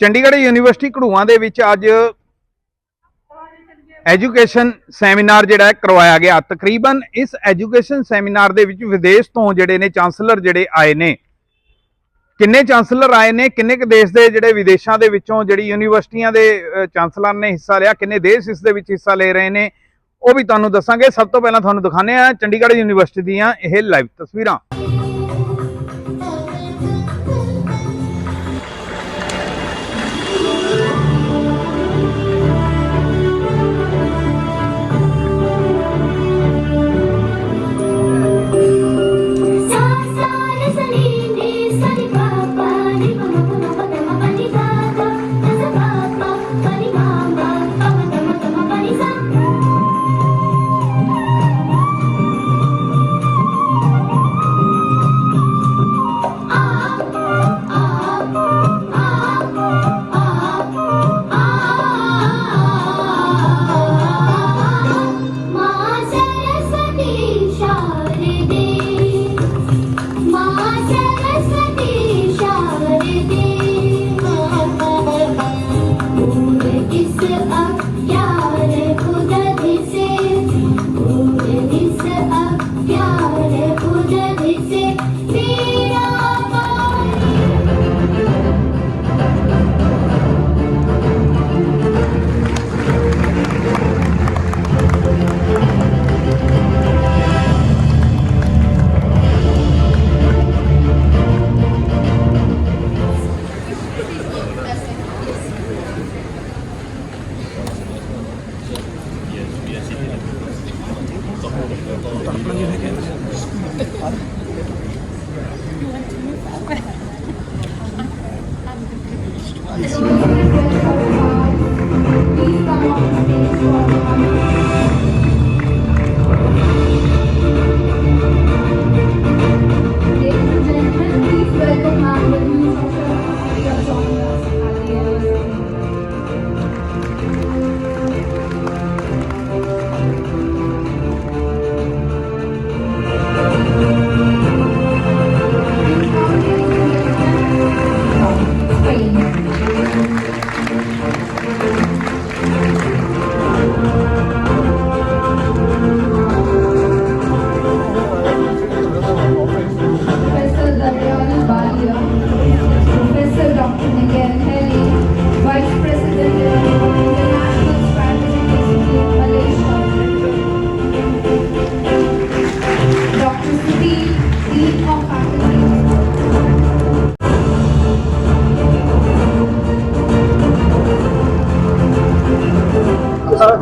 Chandigarh university Gharuan ਦੇ ਵਿੱਚ ਅੱਜ ਐਜੂਕੇਸ਼ਨ ਸੈਮੀਨਾਰ ਜਿਹੜਾ ਕਰਵਾਇਆ ਗਿਆ। ਤਕਰੀਬਨ ਇਸ ਐਜੂਕੇਸ਼ਨ ਸੈਮੀਨਾਰ ਦੇ ਵਿੱਚ ਵਿਦੇਸ਼ ਤੋਂ ਜਿਹੜੇ ਨੇ ਚਾਂਸਲਰ ਜਿਹੜੇ ਆਏ ਨੇ। ਕਿੰਨੇ ਚਾਂਸਲਰ ਆਏ ਨੇ, ਕਿੰਨੇ ਕੁ ਦੇਸ਼ ਦੇ ਜਿਹੜੇ ਵਿਦੇਸ਼ਾਂ ਦੇ ਵਿੱਚੋਂ ਜਿਹੜੀ ਯੂਨੀਵਰਸਿਟੀਆਂ ਦੇ ਚਾਂਸਲਰ ਨੇ ਹਿੱਸਾ ਲਿਆ, ਕਿੰਨੇ ਦੇਸ਼ ਇਸ ਦੇ ਵਿੱਚ ਹਿੱਸਾ ਲੈ ਰਹੇ ਨੇ, ਉਹ ਵੀ ਤੁਹਾਨੂੰ ਦੱਸਾਂਗੇ। ਸਭ ਤੋਂ ਪਹਿਲਾਂ ਤੁਹਾਨੂੰ ਦਿਖਾਣੇ ਆ ਚੰਡੀਗੜ੍ਹ ਯੂਨੀਵਰਸਿਟੀ ਦੀਆਂ ਇਹ ਲਾਈਵ ਤਸਵੀਰਾਂ।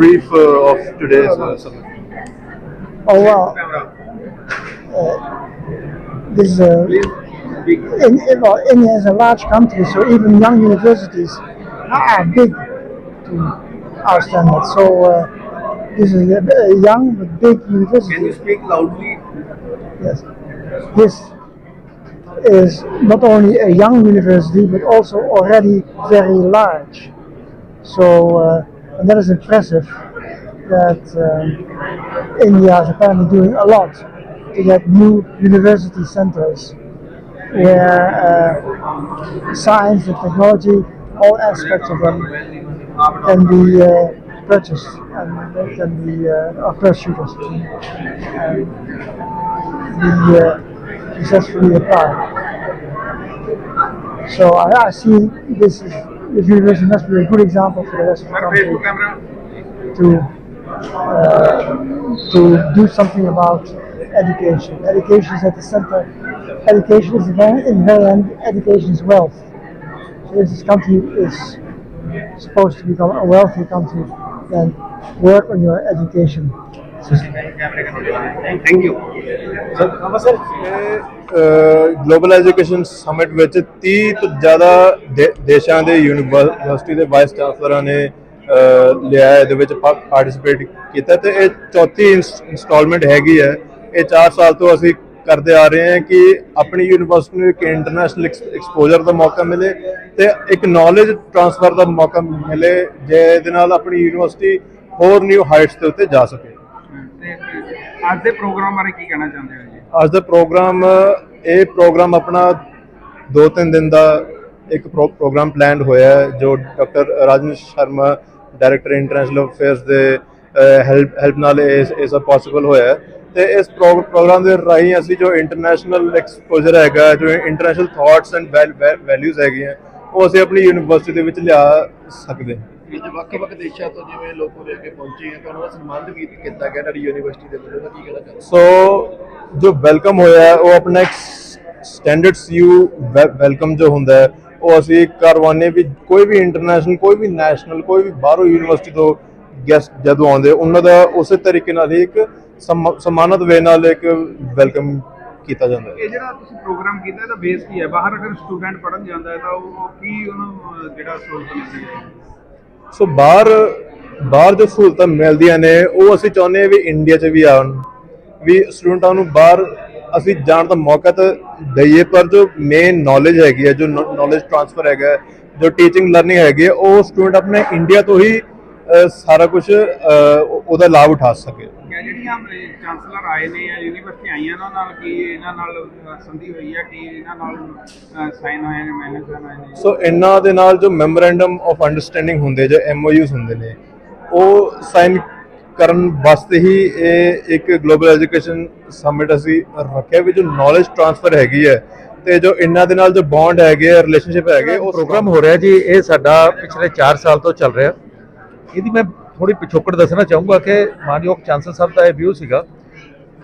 Brief uh, of today's uh, summit. Oh well, uh, this is in, in- well, India is a large country, so even young universities are big to our standards. So uh, this is a, a young but big university. Can you speak loudly? Yes. This is not only a young university, but also already very large. So, uh, and that is impressive that um, India is apparently doing a lot to get new university centers where uh, science and technology, all aspects of them, can be uh, purchased and they can be uh, pursued and be uh, successfully applied. So I, I see this is this university must be a good example for the rest of the country to uh, to do something about education. Education is at the center. Education is very, in very end, education is wealth. So if this country is supposed to become a wealthy country, then work on your education sir global education summit ਵਿੱਚ 30 ਤੋਂ ਜ਼ਿਆਦਾ ਦੇ- ਦੇਸ਼ਾਂ ਦੇ university ਦੇ vice ਚਾਂਸਲਰਾਂ ਨੇ ਲਿਆ ਇਹਦੇ ਵਿੱਚ ਪਾਰਟਿਸਿਪੇਟ ਕੀਤਾ ਤੇ ਇਹ ਚੌਥੀ ਇਨਸਟਾਲਮੈਂਟ ਹੈਗੀ ਹੈ। ਇਹ 4 ਸਾਲ ਤੋਂ ਅਸੀਂ ਕਰਦੇ ਆ ਰਹੇ ਹਾਂ ਕਿ ਆਪਣੀ ਯੂਨੀਵਰਸਿਟੀ ਨੂੰ ਇੱਕ ਇੰਟਰਨੈਸ਼ਨਲ ਐਕਸਪੋਜ਼ਰ ਦਾ ਮੌਕਾ ਮਿਲੇ ਤੇ ਇੱਕ ਨੌਲੇਜ ਟ੍ਰਾਂਸਫਰ ਦਾ ਮੌਕਾ ਮਿਲੇ ਜਿਹਦੇ ਨਾਲ ਆਪਣੀ ਯੂਨੀਵਰਸਿਟੀ ਹੋਰ ਨਿਊ ਹਾਈਟਸ ਤੇ ਉੱਤੇ ਜਾ ਸਕੇ। ਅੱਜ ਦੇ ਪ੍ਰੋਗਰਾਮ ਬਾਰੇ ਕੀ ਕਹਿਣਾ ਚਾਹੁੰਦੇ ਹੋ ਜੀ? ਅੱਜ ਦਾ ਪ੍ਰੋਗਰਾਮ, ਇਹ ਪ੍ਰੋਗਰਾਮ ਆਪਣਾ ਦੋ ਤਿੰਨ ਦਿਨ ਦਾ ਇੱਕ ਪ੍ਰੋ- ਪ੍ਰੋਗਰਾਮ ਪਲਾਨਡ ਹੋਇਆ ਹੈ, ਜੋ doctor Rajan Sharma, director international affairs ਦੇ ਹੈਲਪ ਹੈਲਪ ਨਾਲ ਇਹ ਸਭ ਪੋਸੀਬਲ ਹੋਇਆ ਹੈ। ਤੇ ਇਸ ਪ੍ਰੋ- ਪ੍ਰੋਗਰਾਮ ਦੇ ਰਾਹੀਂ ਅਸੀਂ ਜੋ ਇੰਟਰਨੈਸ਼ਨਲ ਐਕਸਪੋਜ਼ਰ ਹੈਗਾ, ਜੋ ਇੰਟਰਨੈਸ਼ਨਲ ਥਾਟਸ ਐਂਡ ਵੈਲਿਊਜ਼ ਹੈਗੀਆਂ, ਉਹ ਅਸੀਂ ਆਪਣੀ ਯੂਨੀਵਰਸਿਟੀ ਦੇ ਵਿੱਚ ਲਿਆ ਸਕਦੇ ਹਾਂ। ਅੱਜ ਵੱਖ-ਵੱਖ ਦੇਸ਼ਾਂ ਤੋਂ ਜਿਵੇਂ ਲੋਕ ਉਰੇ ਅੱਗੇ ਪਹੁੰਚੇ ਆ ਤਾਂ ਉਹਨਾਂ ਦਾ ਸਨਮਾਨ ਵੀ ਕੀਤਾ ਗਿਆ ਤੁਹਾਡੀ ਯੂਨੀਵਰਸਿਟੀ ਦੇ ਵੱਲੋਂ ਉਹਦਾ ਕੀ ਕਹਿਣਾ ਚਾਹੁੰਦੇ ਸੋ ਜੋ ਵੈਲਕਮ ਹੋਇਆ ਹੈ, ਉਹ ਆਪਣਾ ਇੱਕ ਸਟੈਂਡਰਡ ਸੀਯੂ ਵੈਲਕਮ ਜੋ ਹੁੰਦਾ ਹੈ ਉਹ ਅਸੀਂ ਕਰਵਾਉਂਦੇ ਵੀ ਕੋਈ ਵੀ ਇੰਟਰਨੈਸ਼ਨਲ ਕੋਈ ਵੀ ਨੈਸ਼ਨਲ ਕੋਈ ਵੀ ਬਾਹਰੋਂ ਯੂਨੀਵਰਸਿਟੀ ਤੋਂ ਗੈਸਟ ਜਦੋਂ ਆਉਂਦੇ ਉਹਨਾਂ ਦਾ ਉਸੇ ਤਰੀਕੇ ਨਾਲ ਹੀ ਇੱਕ ਸਮ- ਸਨਮਾਨਿਤ ਵੇ ਨਾਲ ਇੱਕ ਵੈਲਕਮ ਕੀਤਾ ਜਾਂਦਾ ਹੈ। ਇਹ ਜਿਹੜਾ ਤੁਸੀਂ ਪ੍ਰੋਗਰਾਮ ਕੀਤਾ ਇਹਦਾ ਬੇਸ ਕੀ ਹੈ? ਬਾਹਰ ਅਗਰ ਸਟੂਡੈਂਟ ਪੜਨ ਜਾਂਦਾ ਹੈ ਤਾਂ ਉਹ ਕੀ ਉਹਨੂੰ ਜਿਹੜਾ ਸਹੂਲਤ ਮਿਲਦੀ ਹੈ ਸੋ ਬਾਹਰ ਬਾਹਰ ਜੋ ਸਹੂਲਤਾਂ ਮਿਲਦੀਆਂ ਨੇ ਉਹ ਅਸੀਂ ਚਾਹੁੰਦੇ ਹਾਂ ਵੀ ਇੰਡੀਆ 'ਚ ਵੀ ਆਉਣ। ਵੀ ਸਟੂਡੈਂਟਾਂ ਨੂੰ ਬਾਹਰ ਅਸੀਂ ਜਾਣ ਦਾ ਮੌਕਾ ਤਾਂ ਦਈਏ ਪਰ ਜੋ ਮੇਨ ਨੌਲੇਜ ਹੈਗੀ ਹੈ ਜੋ ਨੌਲੇਜ ਟ੍ਰਾਂਸਫਰ ਹੈਗਾ ਜੋ ਟੀਚਿੰਗ ਲਰਨਿੰਗ ਹੈਗੀ ਹੈ, ਉਹ ਸਟੂਡੈਂਟ ਆਪਣੇ ਇੰਡੀਆ ਤੋਂ ਹੀ ਸਾਰਾ ਕੁਝ ਉਹਦਾ ਲਾਭ ਉਠਾ ਸਕੇ। ਜਿਹੜੀਆਂ ਚਾਂਸਲਰ ਆਏ ਨੇ ਜਾਂ ਯੂਨੀਵਰਸਿਟੀ ਆਈਆਂ ਉਹਨਾਂ ਨਾਲ ਕੀ ਇਹਨਾਂ ਨਾਲ ਅਹ, ਸੰਧੀ ਹੋਈ ਹੈ ਕਿ ਇਹਨਾਂ ਨਾਲ ਸਾਈਨ ਹੋਏ ਨੇ ਮੈਨੇਜਰ ਹੋਏ ਨੇ? ਸੋ ਇਹਨਾਂ ਦੇ ਨਾਲ ਜੋ ਮੈਮੋਰੈਂਡਮ ਆਫ ਅੰਡਰਸਟੈਂਡਿੰਗ ਹੁੰਦੇ ਜੋ ਐਮਓਯੂਸ ਹੁੰਦੇ ਨੇ ਉਹ ਸਾਈਨ ਕਰਨ ਵਾਸਤੇ ਹੀ ਇਹ ਇੱਕ ਗਲੋਬਲ ਐਜੂਕੇਸ਼ਨ ਸਮਿਟ ਅਸੀਂ ਰੱਖਿਆ ਵੀ ਜੋ ਨੌਲੇਜ ਟ੍ਰਾਂਸਫਰ ਹੈਗੀ ਹੈ ਤੇ ਜੋ ਇਹਨਾਂ ਦੇ ਨਾਲ ਜੋ ਬੌਂਡ ਹੈਗੇ ਰਿਲੇਸ਼ਨਸ਼ਿਪ ਹੈਗੇ ਉਹ ਪ੍ਰੋਗਰਾਮ ਹੋ ਰਿਹਾ ਜੀ ਇਹ ਸਾਡਾ ਪਿਛਲੇ 4 ਸਾਲ ਤੋਂ ਚੱਲ ਰਿਹਾ। ਇਹਦੀ ਮੈਂ ਥੋੜੀ ਪਿਛੋਕੜ ਦੱਸਣਾ ਚਾਹੂੰਗਾ ਕਿ ਮਾਨਯੋਗ ਚਾਂਸਲਰ ਸਾਹਿਬ ਦਾ ਇਹ ਵਿਊ ਸੀਗਾ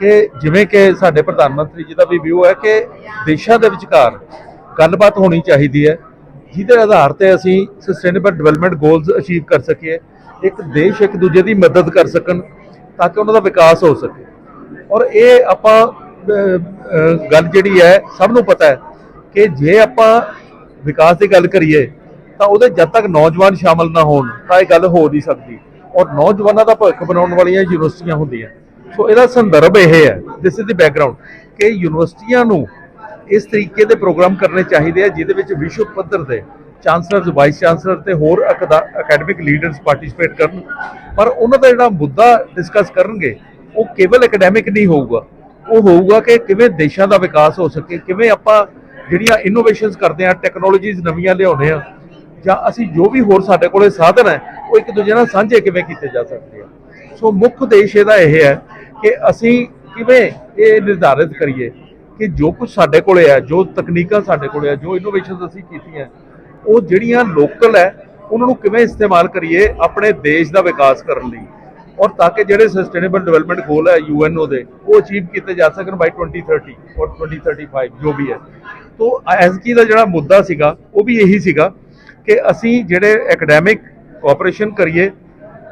ਕਿ ਜਿਵੇਂ ਕਿ ਸਾਡੇ ਪ੍ਰਧਾਨ ਮੰਤਰੀ ਜੀ ਦਾ ਵੀ ਵਿਊ ਹੈ ਕਿ ਦੇਸ਼ਾਂ ਦੇ ਵਿਚਕਾਰ ਗੱਲਬਾਤ ਹੋਣੀ ਚਾਹੀਦੀ ਹੈ, ਜਿਹਦੇ ਆਧਾਰ ਤੇ ਅਸੀਂ ਸਸਟੇਨੇਬਲ ਡਿਵੈਲਪਮੈਂਟ ਗੋਲਸ ਅਚੀਵ ਕਰ ਸਕੀਏ, ਇੱਕ ਦੇਸ਼ ਇੱਕ ਦੂਜੇ ਦੀ ਮਦਦ ਕਰ ਸਕਣ ਤਾਂ ਕਿ ਉਹਨਾਂ ਦਾ ਵਿਕਾਸ ਹੋ ਸਕੇ। ਔਰ ਇਹ ਆਪਾਂ ਗੱਲ ਜਿਹੜੀ ਹੈ, ਸਭ ਨੂੰ ਪਤਾ ਹੈ ਕਿ ਜੇ ਆਪਾਂ ਵਿਕਾਸ ਦੀ ਗੱਲ ਕਰੀਏ ਤਾਂ ਉਹਦੇ ਜਦ ਤੱਕ ਨੌਜਵਾਨ ਸ਼ਾਮਲ ਨਾ ਹੋਣ, ਤਾਂ ਇਹ ਗੱਲ ਹੋ ਨਹੀਂ ਸਕਦੀ। ਔਰ ਨੌਜਵਾਨਾਂ ਦਾ ਭਵਿੱਖ ਬਣਾਉਣ ਵਾਲੀਆਂ ਯੂਨੀਵਰਸਿਟੀਆਂ ਹੁੰਦੀਆਂ। ਸੋ ਇਹਦਾ ਸੰਦਰਭ ਇਹ ਹੈ ਦਿਸ ਇਜ਼ ਦੀ ਬੈਕਗ੍ਰਾਉਂਡ ਕਿ ਯੂਨੀਵਰਸਿਟੀਆਂ ਨੂੰ ਇਸ ਤਰੀਕੇ ਦੇ ਪ੍ਰੋਗਰਾਮ ਕਰਨੇ ਚਾਹੀਦੇ ਆ, ਜਿਹਦੇ ਵਿੱਚ ਵਿਸ਼ਵ ਪੱਧਰ ਦੇ ਚਾਂਸਲਰਸ ਵਾਈਸ ਚਾਂਸਲਰ ਤੇ ਹੋਰ ਅਕੈਡਮਿਕ ਲੀਡਰਸ ਪਾਰਟਿਸਿਪੇਟ ਕਰਨ। ਪਰ ਉਹਨਾਂ ਦਾ ਜਿਹੜਾ ਮੁੱਦਾ ਡਿਸਕਸ ਕਰਨਗੇ, ਉਹ ਕੇਵਲ ਅਕੈਡੈਮਿਕ ਨਹੀਂ ਹੋਊਗਾ। ਉਹ ਹੋਊਗਾ ਕਿ ਕਿਵੇਂ ਦੇਸ਼ਾਂ ਦਾ ਵਿਕਾਸ ਹੋ ਸਕੇ, ਕਿਵੇਂ ਆਪਾਂ ਜਿਹੜੀਆਂ ਇਨੋਵੇਸ਼ਨਸ ਕਰਦੇ ਆ ਟੈਕਨੋਲੋਜੀਜ਼ ਨਵੀਆਂ ਲਿਆਉਂਦੇ ਆ ਜਾਂ ਅਸੀਂ ਜੋ ਵੀ ਹੋਰ ਸਾਡੇ ਕੋਲੇ ਸਾਧਨ ਹੈ, ਉਹ ਇੱਕ ਦੂਜੇ ਨਾਲ ਸਾਂਝੇ ਕਿਵੇਂ ਕੀਤੇ ਜਾ ਸਕਦੇ ਆ? ਸੋ ਮੁੱਖ ਉਦੇਸ਼ ਇਹਦਾ ਇਹ ਹੈ ਕਿ ਅਸੀਂ ਕਿਵੇਂ ਇਹ ਨਿਰਧਾਰਿਤ ਕਰੀਏ ਕਿ ਜੋ ਕੁਝ ਸਾਡੇ ਕੋਲੇ ਹੈ, ਜੋ ਤਕਨੀਕਾਂ ਸਾਡੇ ਕੋਲੇ ਆ ਜੋ ਇਨੋਵੇਸ਼ਨਸ ਅਸੀਂ ਕੀਤੀਆਂ, ਉਹ ਜਿਹੜੀਆਂ ਲੋਕਲ ਹੈ, ਉਹਨਾਂ ਨੂੰ ਕਿਵੇਂ ਇਸਤੇਮਾਲ ਕਰੀਏ ਆਪਣੇ ਦੇਸ਼ ਦਾ ਵਿਕਾਸ ਕਰਨ ਲਈ। ਔਰ ਤਾਂ ਕਿ ਜਿਹੜੇ ਸਸਟੇਨੇਬਲ ਡਿਵੈਲਪਮੈਂਟ ਗੋਲ ਹੈ ਯੂਐਨਓ ਦੇ, ਉਹ ਅਚੀਵ ਕੀਤੇ ਜਾ ਸਕਣ ਬਾਈ 2030 ਔਰ 2035 ਜੋ ਵੀ ਹੈ। ਤੋਂ ਐਸਜੀ ਦਾ ਜਿਹੜਾ ਮੁੱਦਾ ਸੀਗਾ, ਉਹ ਵੀ ਇਹੀ ਸੀਗਾ ਕਿ ਅਸੀਂ ਜਿਹੜੇ ਐਕੈਡੈਮਿਕ ਕੋਆਪਰੇਸ਼ਨ ਕਰੀਏ,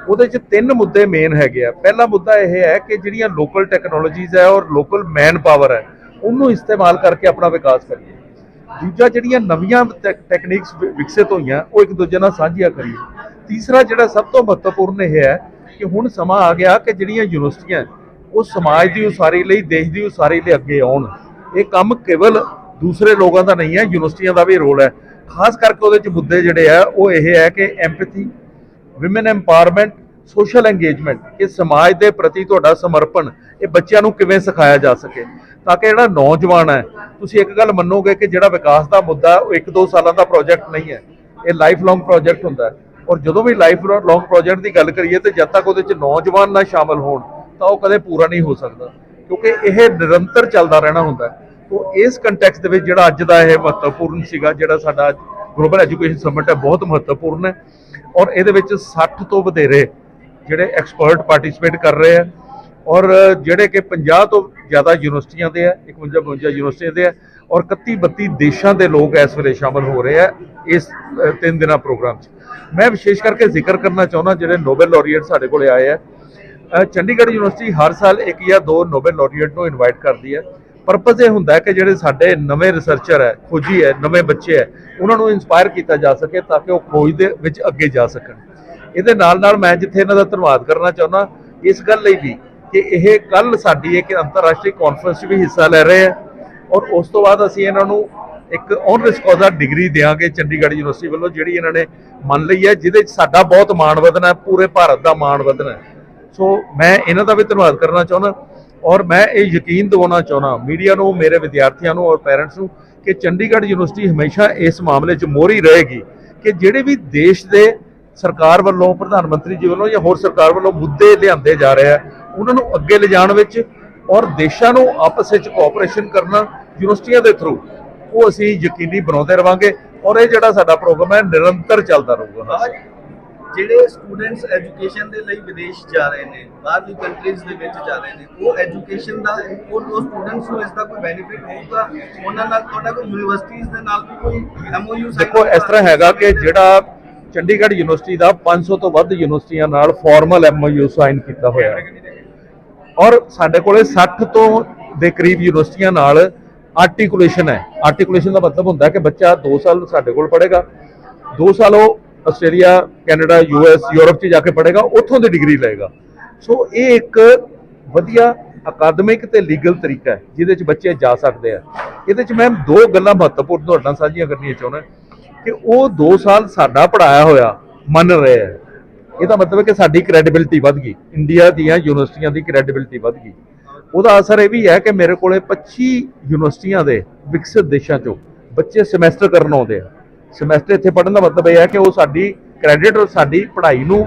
ਉਹਦੇ 'ਚ ਤਿੰਨ ਮੁੱਦੇ ਮੇਨ ਹੈਗੇ ਆ। ਪਹਿਲਾ ਮੁੱਦਾ ਇਹ ਹੈ ਕਿ ਜਿਹੜੀਆਂ ਲੋਕਲ ਟੈਕਨੋਲੋਜੀਜ਼ ਹੈ ਔਰ ਲੋਕਲ ਮੈਨ ਪਾਵਰ ਹੈ, ਉਹਨੂੰ ਇਸਤੇਮਾਲ ਕਰਕੇ ਆਪਣਾ ਵਿਕਾਸ ਕਰੀਏ। ਦੂਜਾ ਜਿਹੜੀਆਂ ਨਵੀਆਂ ਟੈਕਨੀਕਸ ਵਿਕਸਿਤ ਹੋਈਆਂ, ਉਹ ਇੱਕ ਦੂਜੇ ਨਾਲ ਸਾਂਝੀਆਂ ਕਰੀਏ। ਤੀਸਰਾ ਜਿਹੜਾ ਸਭ ਤੋਂ ਮਹੱਤਵਪੂਰਨ ਇਹ ਹੈ ਕਿ ਹੁਣ ਸਮਾਂ ਆ ਗਿਆ ਕਿ ਜਿਹੜੀਆਂ ਯੂਨੀਵਰਸਿਟੀਆਂ, ਉਹ ਸਮਾਜ ਦੀ ਉਸਾਰੀ ਲਈ, ਦੇਸ਼ ਦੀ ਉਸਾਰੀ ਲਈ ਅੱਗੇ ਆਉਣ। ਇਹ ਕੰਮ ਕੇਵਲ ਦੂਸਰੇ ਲੋਕਾਂ ਦਾ ਨਹੀਂ ਹੈ, ਯੂਨੀਵਰਸਿਟੀਆਂ ਦਾ ਵੀ ਰੋਲ ਹੈ। ਖਾਸ ਕਰਕੇ ਉਹਦੇ ਚ ਮੁੱਦੇ ਜਿਹੜੇ ਆ, ਉਹ ਇਹ ਹੈ ਕਿ empathy women empowerment social engagement ਕਿ ਸਮਾਜ ਦੇ ਪ੍ਰਤੀ ਤੁਹਾਡਾ ਸਮਰਪਣ, ਇਹ ਬੱਚਿਆਂ ਨੂੰ ਕਿਵੇਂ ਸਿਖਾਇਆ ਜਾ ਸਕੇ? ਤਾਂ ਕਿ ਜਿਹੜਾ ਨੌਜਵਾਨ ਹੈ, ਤੁਸੀਂ ਇੱਕ ਗੱਲ ਮੰਨੋਗੇ ਕਿ ਜਿਹੜਾ ਵਿਕਾਸ ਦਾ ਮੁੱਦਾ, ਉਹ ਇੱਕ ਦੋ ਸਾਲਾਂ ਦਾ ਪ੍ਰੋਜੈਕਟ ਨਹੀਂ ਹੈ। ਇਹ ਲਾਈਫ ਲੌਂਗ ਪ੍ਰੋਜੈਕਟ ਹੁੰਦਾ ਔਰ ਜਦੋਂ ਵੀ ਲਾਈਫ ਲੌਂਗ ਪ੍ਰੋਜੈਕਟ ਦੀ ਗੱਲ ਕਰੀਏ, ਤੇ ਜਦ ਤੱਕ ਉਹਦੇ ਚ ਨੌਜਵਾਨ ਨਾ ਸ਼ਾਮਲ ਹੋਣ, ਤਾਂ ਉਹ ਕਦੇ ਪੂਰਾ ਨਹੀਂ ਹੋ ਸਕਦਾ। ਕਿਉਂਕਿ ਇਹ ਨਿਰੰਤਰ ਚੱਲਦਾ ਰਹਿਣਾ ਹੁੰਦਾ ਤੋ ਇਸ ਕੰਟੈਕਸਟ ਦੇ ਵਿੱਚ ਜਿਹੜਾ ਅੱਜ ਦਾ ਇਹ ਮਹੱਤਵਪੂਰਨ ਸੀਗਾ, ਜਿਹੜਾ ਸਾਡਾ ਗਲੋਬਲ ਐਜੂਕੇਸ਼ਨ ਸਮਿਟ ਹੈ, ਬਹੁਤ ਮਹੱਤਵਪੂਰਨ ਹੈ। ਔਰ ਇਹਦੇ ਵਿੱਚ 60 ਤੋਂ ਵਧੇਰੇ ਜਿਹੜੇ ਐਕਸਪਰਟ ਪਾਰਟਿਸਿਪੇਟ ਕਰ ਰਹੇ ਆ ਔਰ ਜਿਹੜੇ ਕਿ 50 ਤੋਂ ਜ਼ਿਆਦਾ ਯੂਨੀਵਰਸਿਟੀਆਂ ਦੇ ਆ 51 52 ਯੂਨੀਵਰਸਿਟੀਆਂ ਦੇ ਆ ਔਰ 31 32 ਦੇਸ਼ਾਂ ਦੇ ਲੋਕ ਇਸ ਵੇਲੇ ਸ਼ਾਮਲ ਹੋ ਰਹੇ ਆ ਇਸ ਤਿੰਨ ਦਿਨਾਂ ਪ੍ਰੋਗਰਾਮ 'ਚ। ਮੈਂ ਵਿਸ਼ੇਸ਼ ਕਰਕੇ ਜ਼ਿਕਰ ਕਰਨਾ ਚਾਹੁੰਦਾ, ਜਿਹੜੇ ਨੋਬਲ laureate ਸਾਡੇ ਕੋਲੇ ਆਏ ਆ ਚੰਡੀਗੜ੍ਹ ਯੂਨੀਵਰਸਿਟੀ ਹਰ ਸਾਲ ਇੱਕ ਜਾਂ ਦੋ ਨੋਬਲ laureate ਨੂੰ ਇਨਵਾਈਟ ਕਰਦੀ ਹੈ। ਪਰਪਸ ਇਹ ਹੁੰਦਾ ਹੈ ਕਿ ਜਿਹੜੇ ਸਾਡੇ ਨਵੇਂ ਰਿਸਰਚਰ ਹੈ, ਖੋਜੀ ਹੈ, ਨਵੇਂ ਬੱਚੇ ਹੈ, ਉਹਨਾਂ ਨੂੰ ਇਨਸਪਾਇਰ ਕੀਤਾ ਜਾ ਸਕੇ ਤਾਂ ਕਿ ਉਹ ਖੋਜ ਦੇ ਵਿੱਚ ਅੱਗੇ ਜਾ ਸਕਣ। ਇਹਦੇ ਨਾਲ ਨਾਲ ਮੈਂ ਜਿੱਥੇ ਇਹਨਾਂ ਦਾ ਧੰਨਵਾਦ ਕਰਨਾ ਚਾਹੁੰਦਾ, ਇਸ ਗੱਲ ਲਈ ਵੀ ਕਿ ਇਹ ਕੱਲ ਸਾਡੀ ਇੱਕ ਅੰਤਰਰਾਸ਼ਟਰੀ ਕਾਨਫਰੰਸ 'ਚ ਵੀ ਹਿੱਸਾ ਲੈ ਰਹੇ ਆ ਔਰ ਉਸ ਤੋਂ ਬਾਅਦ ਅਸੀਂ ਇਹਨਾਂ ਨੂੰ ਇੱਕ ਔਨਰਸ ਕਾਜ਼ਾ ਡਿਗਰੀ ਦੇਵਾਂਗੇ ਚੰਡੀਗੜ੍ਹ ਯੂਨੀਵਰਸਿਟੀ ਵੱਲੋਂ, ਜਿਹੜੀ ਇਹਨਾਂ ਨੇ ਮੰਨ ਲਈ ਹੈ, ਜਿਹਦੇ 'ਚ ਸਾਡਾ ਬਹੁਤ ਮਾਣ ਵਧਣਾ ਪੂਰੇ ਭਾਰਤ ਦਾ ਮਾਣ ਵਧਣਾ ਸੋ ਮੈਂ ਇਹਨਾਂ ਦਾ ਵੀ ਧੰਨਵਾਦ ਕਰਨਾ ਚਾਹੁੰਦਾ। ਔਰ ਮੈਂ ਇਹ ਯਕੀਨ ਦਿਵਾਉਣਾ ਚਾਹੁੰਦਾ, ਮੀਡੀਆ ਨੂੰ, ਮੇਰੇ ਵਿਦਿਆਰਥੀਆਂ ਨੂੰ ਔਰ ਪੈਰੈਂਟਸ ਨੂੰ ਕਿ ਚੰਡੀਗੜ੍ਹ ਯੂਨੀਵਰਸਿਟੀ ਹਮੇਸ਼ਾ ਇਸ ਮਾਮਲੇ 'ਚ ਮੋਹਰੀ ਰਹੇਗੀ ਕਿ ਜਿਹੜੇ ਵੀ ਦੇਸ਼ ਦੇ ਸਰਕਾਰ ਵੱਲੋਂ, ਪ੍ਰਧਾਨ ਮੰਤਰੀ ਜੀ ਵੱਲੋਂ ਜਾਂ ਹੋਰ ਸਰਕਾਰ ਵੱਲੋਂ ਮੁੱਦੇ ਲਿਆਂਦੇ ਜਾ ਰਹੇ ਆ, ਉਹਨਾਂ ਨੂੰ ਅੱਗੇ ਲਿਜਾਣ ਵਿੱਚ ਔਰ ਦੇਸ਼ਾਂ ਨੂੰ ਆਪਸ ਵਿੱਚ ਕੋਆਪਰੇਸ਼ਨ ਕਰਨਾ ਯੂਨੀਵਰਸਿਟੀਆਂ ਦੇ ਥਰੂ ਉਹ ਅਸੀਂ ਯਕੀਨੀ ਬਣਾਉਂਦੇ ਰਵਾਂਗੇ ਔਰ ਇਹ ਜਿਹੜਾ ਸਾਡਾ ਪ੍ਰੋਗਰਾਮ ਹੈ, ਨਿਰੰਤਰ ਚੱਲਦਾ ਰਹੂਗਾ। ਜਿਹੜੇ ਸਟੂਡੈਂਟਸ ਐਜੂਕੇਸ਼ਨ ਦੇ ਲਈ ਵਿਦੇਸ਼ ਜਾ ਰਹੇ ਨੇ ਬਾਹਰਲੀ ਕੰਟਰੀਜ਼ ਦੇ ਵਿੱਚ ਜਾ ਰਹੇ ਨੇ ਉਹ ਐਜੂਕੇਸ਼ਨ ਦਾ ਉਹ ਉਹ ਸਟੂਡੈਂਟਸ ਨੂੰ ਇਸ ਦਾ ਕੋਈ ਬੈਨੀਫਿਟ ਹੋਊਗਾ? ਉਹਨਾਂ ਨਾਲ ਤੁਹਾਡਾ ਕੋਈ ਯੂਨੀਵਰਸਿਟੀਜ਼ ਦੇ ਨਾਲ ਵੀ ਕੋਈ ਐਮਓਯੂ ਦੇਖੋ ਇਸ ਤਰ੍ਹਾਂ ਹੈਗਾ ਕਿ ਜਿਹੜਾ ਚੰਡੀਗੜ੍ਹ ਯੂਨੀਵਰਸਿਟੀ ਦਾ 500 ਤੋਂ ਵੱਧ ਯੂਨੀਵਰਸਿਟੀਆਂ ਨਾਲ ਫਾਰਮਲ ਐਮਓਯੂ ਸਾਈਨ ਕੀਤਾ ਹੋਇਆ ਹੈ। ਔਰ ਸਾਡੇ ਕੋਲੇ 60 ਤੋਂ ਦੇ ਕਰੀਬ ਯੂਨੀਵਰਸਿਟੀਆਂ ਨਾਲ ਆਰਟੀਕੂਲੇਸ਼ਨ ਹੈ। ਆਰਟੀਕੂਲੇਸ਼ਨ ਦਾ ਮਤਲਬ ਹੁੰਦਾ ਹੈ ਕਿ ਬੱਚਾ 2 ਸਾਲ ਸਾਡੇ ਕੋਲ ਪੜ੍ਹੇਗਾ। 2 ਸਾਲ ਉਹ ਆਸਟ੍ਰੇਲੀਆ, ਕੈਨੇਡਾ ਯੂਐਸ ਯੂਰਪ 'ਚ ਜਾ ਕੇ ਪੜ੍ਹੇਗਾ, ਉੱਥੋਂ ਦੀ ਡਿਗਰੀ ਲਏਗਾ। ਸੋ ਇਹ ਇੱਕ ਵਧੀਆ ਅਕਾਦਮਿਕ ਤੇ ਲੀਗਲ ਤਰੀਕਾ ਹੈ, ਜਿਹਦੇ 'ਚ ਬੱਚੇ ਜਾ ਸਕਦੇ ਆ। ਇਹਦੇ 'ਚ ਮੈਂ ਦੋ ਗੱਲਾਂ ਮਹੱਤਵਪੂਰਨ ਤੁਹਾਡੇ ਨਾਲ ਸਾਂਝੀਆਂ ਕਰਨੀਆਂ ਚਾਹੁੰਦਾ ਕਿ ਉਹ 2 ਸਾਲ ਸਾਡਾ ਪੜਾਇਆ ਹੋਇਆ, ਮੰਨ ਰਹੇ ਹੈ। ਇਹਦਾ ਮਤਲਬ ਹੈ ਕਿ ਸਾਡੀ ਕ੍ਰੈਡੀਬਿਲਿਟੀ ਵੱਧ ਗਈ। ਇੰਡੀਆ ਦੀਆਂ ਯੂਨੀਵਰਸਿਟੀਆਂ ਦੀ ਕ੍ਰੈਡੀਬਿਲਟੀ ਵੱਧ ਗਈ। ਉਹਦਾ ਅਸਰ ਇਹ ਵੀ ਹੈ ਕਿ ਮੇਰੇ ਕੋਲੇ 25 ਯੂਨੀਵਰਸਿਟੀਆਂ ਦੇ ਵਿਕਸਿਤ ਦੇਸ਼ਾਂ ਚੋਂ ਬੱਚੇ ਸਮੈਸਟਰ ਕਰਨ ਆਉਂਦੇ ਆ। ਸਮੈਸਟਰ ਇੱਥੇ ਪੜਨ ਦਾ ਮਤਲਬ ਇਹ ਹੈ ਕਿ ਉਹ ਸਾਡੀ ਕ੍ਰੈਡਿਟ ਔਰ ਸਾਡੀ ਪੜ੍ਹਾਈ ਨੂੰ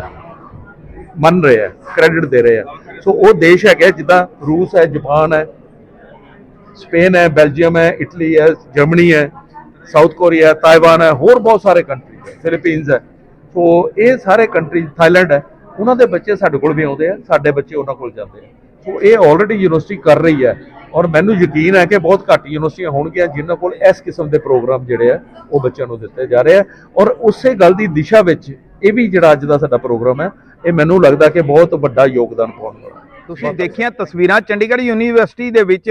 ਮੰਨ ਰਿਹਾ ਆ ਕ੍ਰੈਡਿਟ ਦੇ ਰਹੇ ਆ। ਸੋ ਉਹ ਦੇਸ਼ ਹੈਗੇ, ਜਿੱਦਾਂ ਰੂਸ ਹੈ, ਜਾਪਾਨ ਹੈ, ਸਪੇਨ ਹੈ, ਬੈਲਜੀਅਮ ਹੈ, ਇਟਲੀ ਹੈ, ਜਰਮਨੀ ਹੈ, ਸਾਊਥ ਕੋਰੀਆ ਹੈ, ਤਾਇਵਾਨ ਹੈ, ਹੋਰ ਬਹੁਤ ਸਾਰੇ ਕੰਟਰੀ ਹੈ ਫਿਲੀਪੀਨਜ਼ ਹੈ। ਸੋ ਇਹ ਸਾਰੇ ਕੰਟਰੀ ਥਾਈਲੈਂਡ ਹੈ, ਉਹਨਾਂ ਦੇ ਬੱਚੇ ਸਾਡੇ ਕੋਲ ਵੀ ਆਉਂਦੇ ਆ, ਸਾਡੇ ਬੱਚੇ ਉਹਨਾਂ ਕੋਲ ਜਾਂਦੇ ਆ। ਸੋ ਇਹ ਆਲਰੇਡੀ ਯੂਨੀਵਰਸਿਟੀ ਕਰ ਰਹੀ ਹੈ। ਔਰ ਮੈਨੂੰ ਯਕੀਨ ਹੈ ਕਿ ਬਹੁਤ ਘੱਟ ਯੂਨੀਵਰਸਿਟੀਆਂ ਹੋਣਗੀਆਂ ਜਿਨ੍ਹਾਂ ਕੋਲ ਇਸ ਕਿਸਮ ਦੇ ਪ੍ਰੋਗਰਾਮ ਜਿਹੜੇ ਆ ਉਹ ਬੱਚਿਆਂ ਨੂੰ ਦਿੱਤੇ ਜਾ ਰਹੇ ਆ। ਔਰ ਉਸੇ ਗੱਲ ਦੀ ਦਿਸ਼ਾ ਵਿੱਚ ਇਹ ਵੀ ਜਿਹੜਾ ਅੱਜ ਦਾ ਸਾਡਾ ਪ੍ਰੋਗਰਾਮ ਹੈ ਇਹ ਮੈਨੂੰ ਲੱਗਦਾ ਕਿ ਬਹੁਤ ਵੱਡਾ ਯੋਗਦਾਨ ਪਾਉਣ ਵਾਲਾ। ਤੁਸੀਂ ਦੇਖੀਆਂ ਤਸਵੀਰਾਂ ਚੰਡੀਗੜ੍ਹ ਯੂਨੀਵਰਸਿਟੀ ਦੇ ਵਿੱਚ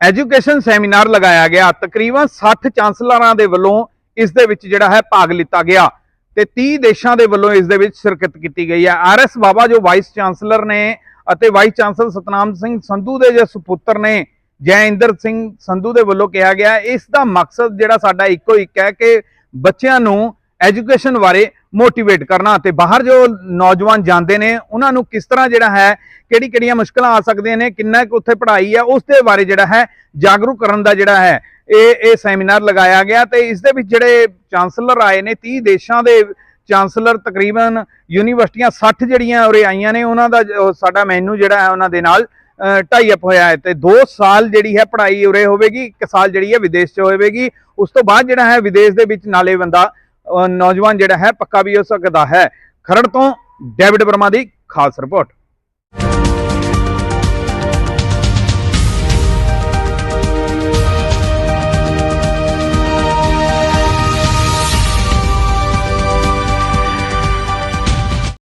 ਐਜੂਕੇਸ਼ਨ ਸੈਮੀਨਾਰ ਲਗਾਇਆ ਗਿਆ। ਤਕਰੀਬਨ 60 ਚਾਂਸਲਰਾਂ ਦੇ ਵੱਲੋਂ ਇਸ ਦੇ ਵਿੱਚ ਜਿਹੜਾ ਹੈ ਭਾਗ ਲਿੱਤਾ ਗਿਆ ਤੇ 30 ਦੇਸ਼ਾਂ ਦੇ ਵੱਲੋਂ ਇਸ ਦੇ ਵਿੱਚ ਸ਼ਿਰਕਤ ਕੀਤੀ ਗਈ ਹੈ। ਆਰਐਸ ਬਾਬਾ ਜੋ ਵਾਈਸ ਚਾਂਸਲਰ ਨੇ ਅਤੇ ਵਾਈਸ ਚਾਂਸਲਰ ਸਤਨਾਮ ਸਿੰਘ ਸੰਧੂ ਦੇ ਜੋ ਸੁਪੁੱਤਰ ਨੇ ਜੈ ਇੰਦਰ ਸਿੰਘ ਸੰਧੂ ਦੇ ਵੱਲੋਂ ਕਿਹਾ ਗਿਆ, ਇਸ ਦਾ ਮਕਸਦ ਜਿਹੜਾ ਸਾਡਾ ਇੱਕੋ ਇੱਕ ਹੈ ਕਿ ਬੱਚਿਆਂ ਨੂੰ ਐਜੂਕੇਸ਼ਨ ਬਾਰੇ ਮੋਟੀਵੇਟ ਕਰਨਾ ਤੇ ਬਾਹਰ ਜੋ ਨੌਜਵਾਨ ਜਾਂਦੇ ਨੇ, ਉਹਨਾਂ ਨੂੰ ਕਿਸ ਤਰ੍ਹਾਂ ਜਿਹੜਾ ਹੈ ਕਿਹੜੀ ਕਿਹੜੀਆਂ ਮੁਸ਼ਕਲਾਂ ਆ ਸਕਦੀਆਂ ਨੇ, ਕਿੰਨਾ ਕੁ ਉੱਥੇ ਪੜ੍ਹਾਈ ਹੈ ਉਸ ਦੇ ਬਾਰੇ ਜਿਹੜਾ ਹੈ ਜਾਗਰੂਕ ਕਰਨ ਦਾ ਜਿਹੜਾ ਹੈ, ਇਹ ਇਹ ਸੈਮੀਨਾਰ ਲਗਾਇਆ ਗਿਆ ਤੇ ਇਸ ਦੇ ਵਿੱਚ ਜਿਹੜੇ ਚਾਂਸਲਰ ਆਏ ਨੇ 30 ਦੇਸ਼ਾਂ ਦੇ ਚਾਂਸਲਰ ਤਕਰੀਬਨ ਯੂਨੀਵਰਸਿਟੀਆਂ 60 ਜਿਹੜੀਆਂ ਉਰੇ ਆਈਆਂ ਨੇ, ਉਹਨਾਂ ਦਾ ਸਾਡਾ ਮੈਨੂ ਜਿਹੜਾ ਹੈ ਉਹਨਾਂ ਦੇ ਨਾਲ ਟਾਈ ਅਪ ਹੋਇਆ ਹੈ। ਤੇ 2 ਸਾਲ ਜਿਹੜੀ ਹੈ ਪੜ੍ਹਾਈ ਉਰੇ ਹੋਵੇਗੀ, ਇੱਕ ਸਾਲ ਜਿਹੜੀ ਹੈ ਵਿਦੇਸ਼ 'ਚ ਹੋਵੇਗੀ। ਉਸ ਤੋਂ ਬਾਅਦ ਜਿਹੜਾ ਹੈ ਵਿਦੇਸ਼ ਦੇ ਵਿੱਚ ਨਾਲੇ ਬੰਦਾ ਨੌਜਵਾਨ ਜਿਹੜਾ ਹੈ ਪੱਕਾ ਵੀ ਹੋ ਸਕਦਾ ਹੈ। ਖਰੜ ਤੋਂ ਡੇਵਿਡ ਵਰਮਾ ਦੀ ਖਾਸ ਰਿਪੋਰਟ।